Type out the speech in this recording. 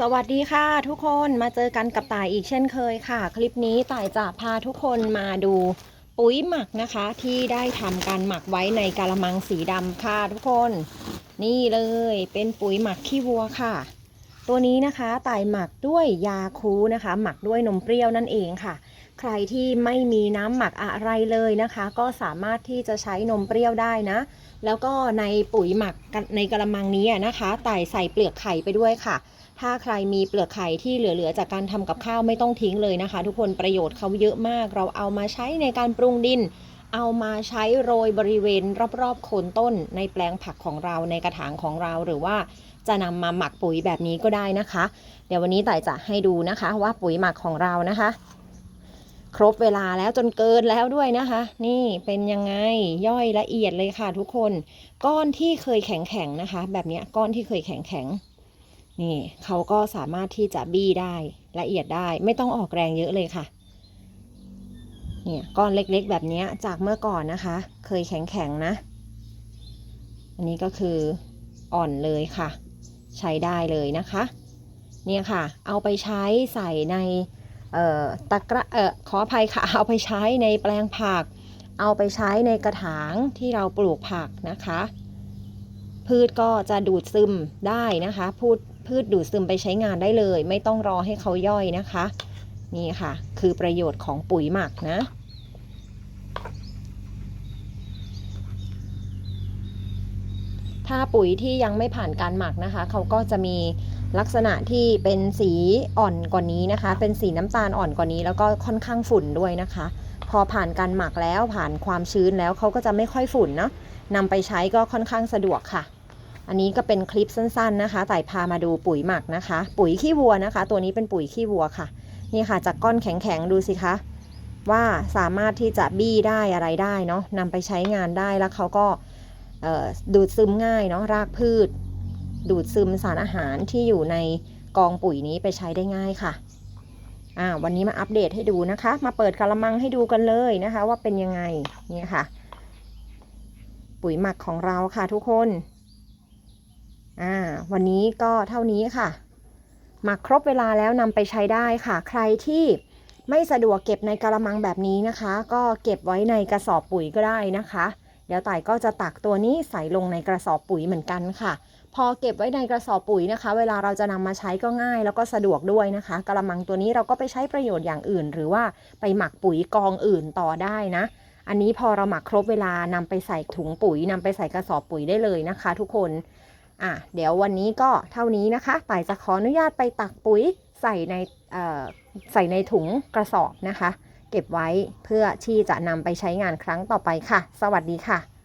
สวัสดีค่ะทุกคนมาเจอกันกับต่ายอีกเช่นเคยค่ะ คลิปนี้ต่ายจะพาทุกคนมาดูปุ๋ยหมักนะคะ ที่ได้ทำการหมักไว้ในกาละมังสีดำค่ะทุกคน นี่เลยเป็นปุ๋ยหมักขี้วัวค่ะ ตัวนี้นะคะต่ายหมักด้วยยาคูนะคะ หมักด้วยนมเปรี้ยวนั่นเองค่ะ ใครที่ไม่มีน้ำหมักอะไรเลยนะคะ ก็สามารถที่จะใช้นมเปรี้ยวได้นะ แล้วก็ในปุ๋ยหมักในกระมังนี้นะคะต่ใส่เปลือกไข่ไปด้วยค่ะ ถ้าใครมีเปลือกไข่ที่เหลือๆจากการทำกับข้าวไม่ต้องทิ้งเลยนะคะ ทุกคนประโยชน์เขาเยอะมาก เราเอามาใช้ในการปรุงดิน เอามาใช้โรยบริเวณรอบๆโคนต้น ในแปลงผักของเราในกระถางของเราหรือว่าจะนำมาหมักปุ๋ยแบบนี้ก็ได้นะคะ เดี๋ยววันนี้ต่ายจะให้ดูนะคะว่าปุ๋ยหมักของเรานะคะ ครบเวลาแล้วจนเกินแล้วด้วยนะคะ นี่เป็นยังไงย่อยละเอียดเลยค่ะทุกคน ก้อนที่เคยแข็งๆนะคะ แบบนี้ก้อนที่เคยแข็งๆนี่เขาก็สามารถที่จะบี้ได้ละเอียดได้ ไม่ต้องออกแรงเยอะเลยค่ะเนี่ยก้อนเล็กๆ แบบนี้จากเมื่อก่อนนะคะ เคยแข็งๆนะ อันนี้ก็คืออ่อนเลยค่ะ ใช้ได้เลยนะคะ เนี่ยค่ะ เอาไปใช้ใส่ใน ตะกร้าขออภัยค่ะ เอาไปใช้ในแปลงผัก เอาไปใช้ในกระถางที่เราปลูกผักนะคะ พืชก็จะดูดซึมได้นะคะพูดพืชดูดซึมไปใช้งานได้เลย ไม่ต้องรอให้เขาย่อยนะคะ นี่ค่ะ คือประโยชน์ของปุ๋ยหมักนะ ถ้าปุ๋ยที่ยังไม่ผ่านการหมักนะคะ เขาก็จะมีลักษณะที่เป็นสีอ่อนกว่านี้นะคะ เป็นสีน้ำตาลอ่อนกว่านี้ แล้วก็ค่อนข้างฝุ่นด้วยนะคะ พอผ่านการหมักแล้วผ่านความชื้นแล้วเขาก็จะไม่ค่อยฝุ่นเนาะนำไปใช้ก็ค่อนข้างสะดวกค่ะ อันนี้ก็เป็นคลิปสั้น ๆนะคะแต่พามาดูปุ๋ยหมักนะคะ ปุ๋ยขี้วัวนะคะ ตัวนี้เป็นปุ๋ยขี้วัวค่ะ นี่ค่ะจากก้อนแข็งๆดูสิคะว่าสามารถที่จะบี้ได้อะไรได้เนาะนำไปใช้งานได้แล้วเขาก็ ดูดซึมง่ายเนาะรากพืช ดูดซึมสารอาหารที่อยู่ในกองปุ๋ยนี้ไปใช้ได้ง่ายค่ะอ่าวันนี้มาอัปเดตให้ดูนะคะ มาเปิดกระมังให้ดูกันเลยนะคะ ว่าเป็นยังไงนี่ค่ะ ปุ๋ยหมักของเราค่ะทุกคนอ่าวันนี้ก็เท่านี้ค่ะ หมักครบเวลาแล้วนำไปใช้ได้ค่ะ ใครที่ไม่สะดวกเก็บในกระมังแบบนี้นะคะ ก็เก็บไว้ในกระสอบปุ๋ยก็ได้นะคะ เดี๋ยวต่ายก็จะตักตัวนี้ใส่ลงในกระสอบปุ๋ยเหมือนกันค่ะ พอเก็บไว้ในกระสอบปุ๋ยนะคะ เวลาเราจะนำมาใช้ก็ง่ายแล้วก็สะดวกด้วยนะคะกระมังตัวนี้เราก็ไปใช้ประโยชน์อย่างอื่น หรือว่าไปหมักปุ๋ยกองอื่นต่อได้นะ อันนี้พอเราหมักครบเวลานำไปใส่ถุงปุ๋ยนำไปใส่กระสอบปุ๋ยได้เลยนะคะ ทุกคนอะเดี๋ยววันนี้ก็เท่านี้นะคะต่ายจะขออนุญาตไปตักปุ๋ยใส่ในใส่ในถุงกระสอบนะคะ เก็บไว้ เพื่อที่จะนำไปใช้งานครั้งต่อไปค่ะ สวัสดีค่ะ